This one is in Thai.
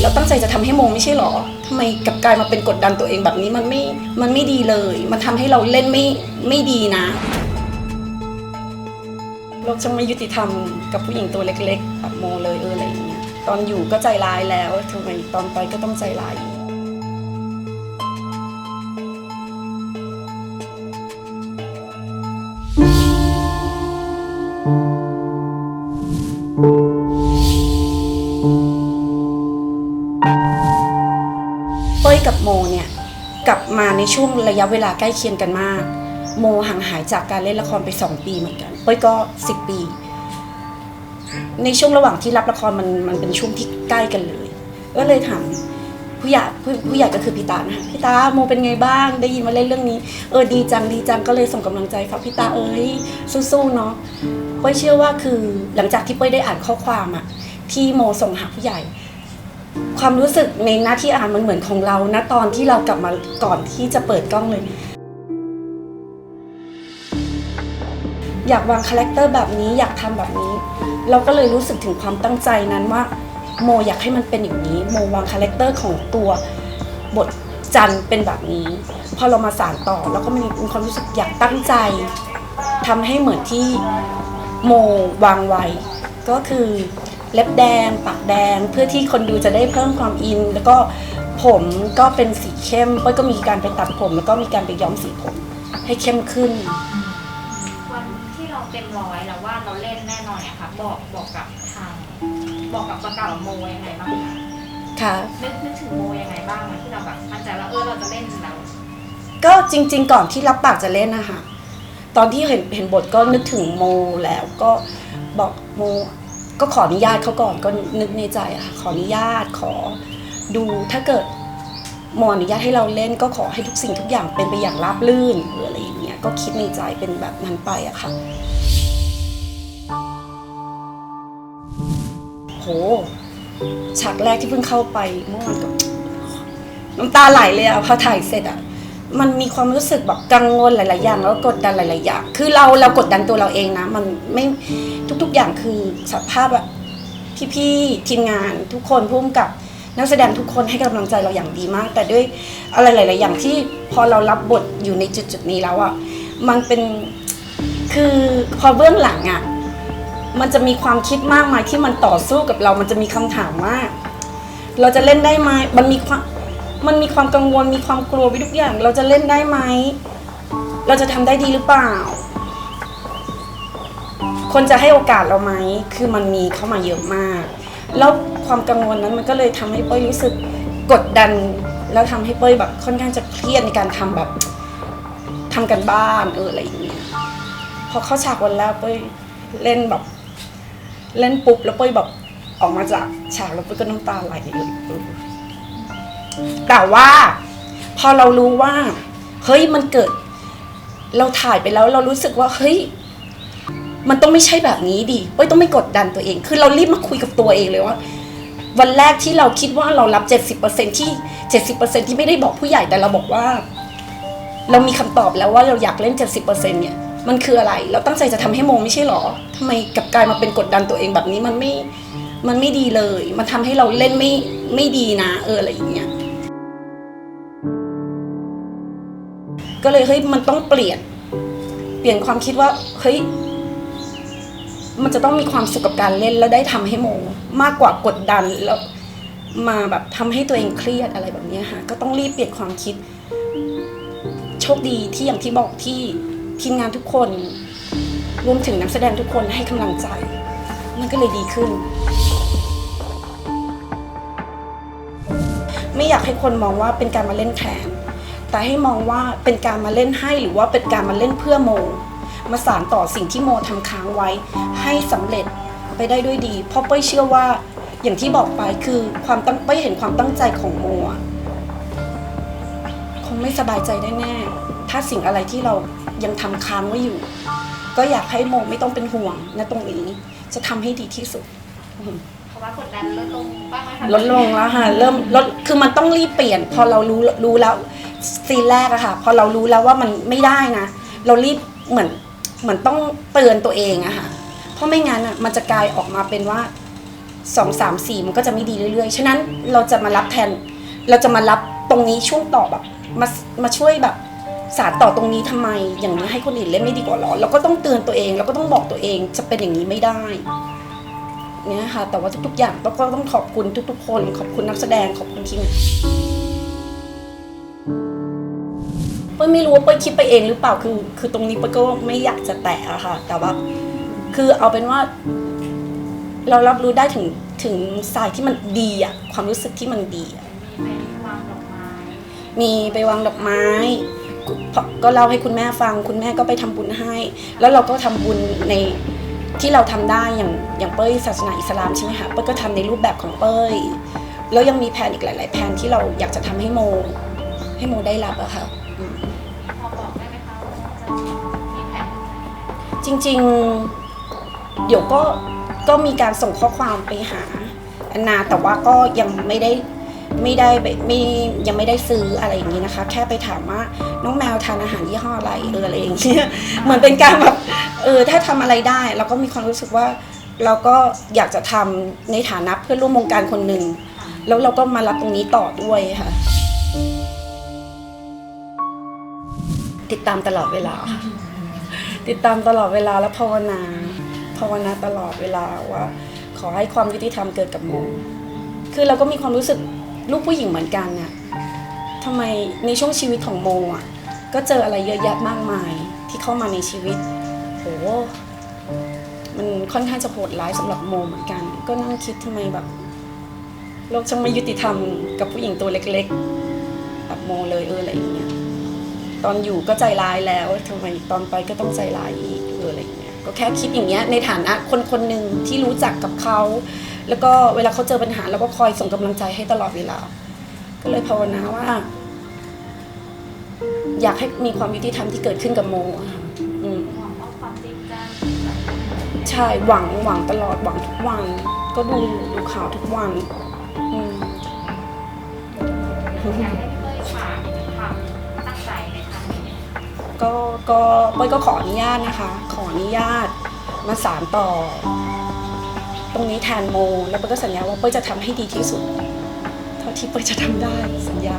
เราตั้งใจจะทำให้โมไม่ใช่หรอทำไมกลับกลายมาเป็นกดดันตัวเองแบบนี้มันไม่ มันไม่ดีเลย มันทำให้เราเล่นไม่ไม่ดีนะโลกช่างไม่ยุติธรรมกับผู้หญิงตัวเล็กๆแบบโมเลยเอออะไรอย่างเงี้ย ตอนอยู่ก็ใจร้ายแล้วทำไมตอนไปก็ต้องใจร้ายอีกเกลับมาในช่วงระยะเวลาใกล้เคียงกันมาก โมห่างหายจากการเล่นละครไป 2 ปีเหมือนกันเป้ยก็ 10 ปี ในช่วงระหว่างที่รับละครมันมันเป็นช่วงที่ใกล้กันเลย ก็เลยถามผู้ใหญ่ผู้ผู้ใหญ่ก็คือพี่ตานะคะพี่ตาโมเป็นไงบ้าง ได้ยินมาเล่นเรื่องนี้ เออดีจังดีจังก็เลยส่งกำลังใจฝากพี่ตาเอ้ยสู้ๆเนาะเป้ยเชื่อว่าคือหลังจากที่เป้ยได้อ่านข้อความอะที่โมส่งหาผู้ใหญ่ ความรู้สึกในหน้าที่อ่านมันเหมือนของเรานะตอนที่เรากลับมาก่อนที่จะเปิดกล้องเลย อยากวางคาแรคเตอร์แบบนี้อยากทำแบบนี้ เราก็เลยรู้สึกถึงความตั้งใจนั้นว่า โมอยากให้มันเป็นอย่างนี้ โมวางคาแรคเตอร์ของตัวบทจันเป็นแบบนี้พอเรามาสานต่อแล้วก็มีมีความรู้สึกอยากตั้งใจทำให้เหมือนที่โมวางไว้ก็คือ เล็บแดง ปากแดง เพื่อที่คนดูจะได้เพิ่มความอิน แล้วก็ผมก็เป็นสีเข้มเป้ยก็มีการไปตัดผม แล้วก็มีการไปย้อมสีผม ให้เข้มขึ้น วันที่เราเต็มร้อยแล้วว่าเราเล่นแน่นอนเนี่ยค่ะบอกบอกกับทางบอกกับประกาศโมยังไงบ้างคะค่ะนึกนึกถึงโมยังไงบ้างอะที่เราแบบมั่นใจว่าเออเราจะเล่นแล้วก็จริง ๆ ก่อนที่รับปากจะเล่นนะคะตอนที่เห็นเห็นบทก็นึกถึงโมแล้วก็บอกโม ก็ขออนุญาตเขาก่อนก็นึกในใจอะค่ะขออนุญาตขอดูถ้าเกิดโมอนุญาตให้เราเล่นก็ขอให้ทุกสิ่งทุกอย่างเป็นไปอย่างราบรื่นหรืออะไรอย่างเงี้ยก็คิดในใจเป็นแบบนั้นไปอะค่ะโหฉากแรกที่เพิ่งเข้าไปเมื่อวานก็น้ำตาไหลเลยอะพอถ่ายเสร็จอะ มันมีความรู้สึกแบบกังวลหลาย ๆ อย่างแล้วกดดันหลาย ๆ อย่าง คือเราเรากดดันตัวเราเองนะ มันไม่ทุก ๆ อย่างคือสภาพอะพี่ ๆ ทีมงานทุกคนพุ่มกับนักแสดงทุกคนให้กำลังใจเราอย่างดีมาก แต่ด้วยอะไรหลาย ๆ อย่างที่พอเรารับบทอยู่ในจุด ๆ นี้แล้วอะมันเป็นคือพอเบื้องหลังอะมันจะมีความคิดมากมายที่มันต่อสู้กับเรา มันจะมีคำถามว่า เราจะเล่นได้ไหมมันมีความ มันมีความกังวลมีความกลัวไปทุกอย่าง เราจะเล่นได้ไหม เราจะทำได้ดีหรือเปล่า คนจะให้โอกาสเราไหม คือมันมีเข้ามาเยอะมาก แล้วความกังวลนั้นมันก็เลยทำให้เป้ยรู้สึกกดดัน แล้วทำให้เป้ยแบบค่อนข้างจะเครียดในการทำแบบทำกันบ้านเอออะไรอย่างเงี้ย พอเข้าฉากวันแรกเป้ยเล่นแบบ เล่นปุ๊บแล้วเป้ยแบบออกมาจากฉากแล้วเป้ยก็น้ำตาไหลเลย แต่ว่าพอเรารู้ว่า เฮ้ยมันเกิด เราถ่ายไปแล้วเรารู้สึกว่าเฮ้ยมันต้องไม่ใช่แบบนี้ดิเอ้ยต้องไม่กดดันตัวเอง คือเรารีบมาคุยกับตัวเองเลยว่า วันแรกที่เราคิดว่าเรารับ 70%ที่ 70%ที่ไม่ได้บอกผู้ใหญ่แต่เราบอกว่า เรามีคำตอบแล้วว่าเราอยากเล่น 70%เนี่ยมันคืออะไร เราตั้งใจจะทำให้โมไม่ใช่หรอทำไมกลับกลายมาเป็นกดดันตัวเองแบบนี้มันไม่ มันไม่ดีเลย มันทำให้เราเล่นไม่ไม่ดีนะ เอออะไรอย่างเงี้ย ก็เลยเฮ้ยมันต้องเปลี่ยน เปลี่ยนความคิดว่าเฮ้ยมันจะต้องมีความสุขกับการเล่นแล้วได้ทำให้โมมากกว่ากดดันแล้วมาแบบทำให้ตัวเองเครียดอะไรแบบนี้ค่ะ ก็ต้องรีบเปลี่ยนความคิด โชคดีที่อย่างที่บอกที่ทีมงานทุกคน รวมถึงนักแสดงทุกคนให้กำลังใจ มันก็เลยดีขึ้น ไม่อยากให้คนมองว่าเป็นการมาเล่นแทน แต่ให้มองว่าเป็นการมาเล่นให้หรือว่าเป็นการมาเล่นเพื่อโม มาสานต่อสิ่งที่โมทำค้างไว้ ให้สำเร็จไปได้ด้วยดี เพราะเป้ยเชื่อว่าอย่างที่บอกไปคือความตั้งเป้ยเห็นความตั้งใจของโมอะคงไม่สบายใจแน่ๆถ้าสิ่งอะไรที่เรายังทำค้างไว้อยู่ ก็อยากให้โมไม่ต้องเป็นห่วงนะตรงนี้จะทำให้ดีที่สุดเพราะว่ากดดันลดลงบ้างไหมคะลดลงแล้วค่ะเริ่มลดคือมันต้องรีบเปลี่ยน พอเรารู้รู้แล้ว ซีนแรกอะค่ะ พอเรารู้แล้วว่ามันไม่ได้นะ เรารีบเหมือนเหมือนต้องเตือนตัวเองอะค่ะ เพราะไม่งั้นอะมันจะกลายออกมาเป็นว่าสองสามสี่มันก็จะไม่ดีเรื่อยๆ ฉะนั้นเราจะมารับแทน เราจะมารับตรงนี้ช่วงต่อแบบมามาช่วยแบบสารต่อตรงนี้ทำไม อย่างนี้ให้คนอื่นเล่นไม่ดีกว่าหรอ เราก็ต้องเตือนตัวเองเราก็ต้องบอกตัวเองจะเป็นอย่างนี้ไม่ได้เนี่ยค่ะ แต่ว่าทุกๆ อย่างก็ต้องขอบคุณทุกๆ คน ขอบคุณนักแสดงขอบคุณทีมเป้ ยไม่รู้ว่าเป้ยคิดไปเองหรือเปล่าคือ คือตรงนี้เป้ยก็ไม่อยากจะแตะอะค่ะ แต่ว่าคือเอาเป็นว่า เรารับรู้ได้ถึงถึงสายที่มันดีอะความรู้สึกที่มันดีอะมีไปวางดอกไม้มีไปวางดอกไม้ก็ก็เล่าให้คุณแม่ฟัง คุณแม่ก็ไปทำบุญให้ แล้วเราก็ทำบุญในที่เราทำได้อย่างอย่างเป้ยศาสนาอิสลามใช่ไหมคะเป้ยก็ทำในรูปแบบของเป้ยแล้วยังมีแผนอีกหลาย ๆ แผนที่เราอยากจะทำให้โม ให้โมได้รับอะค่ะ จริงๆ เดี๋ยวก็ก็มีการส่งข้อความไปหาแอนนาแต่ว่าก็ยังไม่ได้ไม่ได้ไปม่ยังไม่ได้ซื้ออะไรอย่างนี้นะคะ แค่ไปถามว่าน้องแมวทานอาหารยี่ห้ออะไรเอออะไรอย่างเงี้ยเหมือนเป็นการแบบเออถ้าทำอะไรได้เราก็มีความรู้สึกว่าเราก็อยากจะทำในฐานะเพื่อนร่วมวงการคนหนึ่งแล้วเราก็มารับตรงนี้ต่อด้วยค่ะ ติดตามตลอดเวลาค่ะ ติดตามตลอดเวลาแล้วภาวนา ภาวนาตลอดเวลาว่า ขอให้ความยุติธรรมเกิดกับโมคือเราก็มีความรู้สึกลูกผู้หญิงเหมือนกันน่ะทำไมในช่วงชีวิตของโมอะก็เจออะไรเยอะแยะมากมายที่เข้ามาในชีวิตโหมันค่อนข้างจะโหดร้ายสำหรับโมเหมือนกัน ก็นั่งคิดทำไมแบบโลกช่างไม่ยุติธรรมกับผู้หญิงตัวเล็กๆแบบโมเลยเอออะไรอย่างเงี้ย ตอนอยู่ก็ใจร้ายแล้วทำไมตอนไปก็ต้องใจร้ายอีกเอออะไรอย่างเงี้ยก็แค่คิดอย่างเงี้ยในฐานะคนคนหนึ่งที่รู้จักกับเขา แล้วก็เวลาเขาเจอปัญหาเราก็คอยส่งกำลังใจให้ตลอดเวลา ก็เลยภาวนาว่า อยากให้มีความยุติธรรมที่เกิดขึ้นกับโมอะค่ะอืมหวังว่าความจริงจะใช่หวังหวังตลอดหวังทุกวัน ก็ดูดูข่าวทุกวัน อืม ก็ก็เป้ยก็ขออนุญาตนะคะ ขออนุญาตมาสารต่อ ตรงนี้แทนโม แล้วเป้ยก็สัญญาว่าเป้ยจะทำให้ดีที่สุด เท่าที่เป้ยจะทำได้สัญญา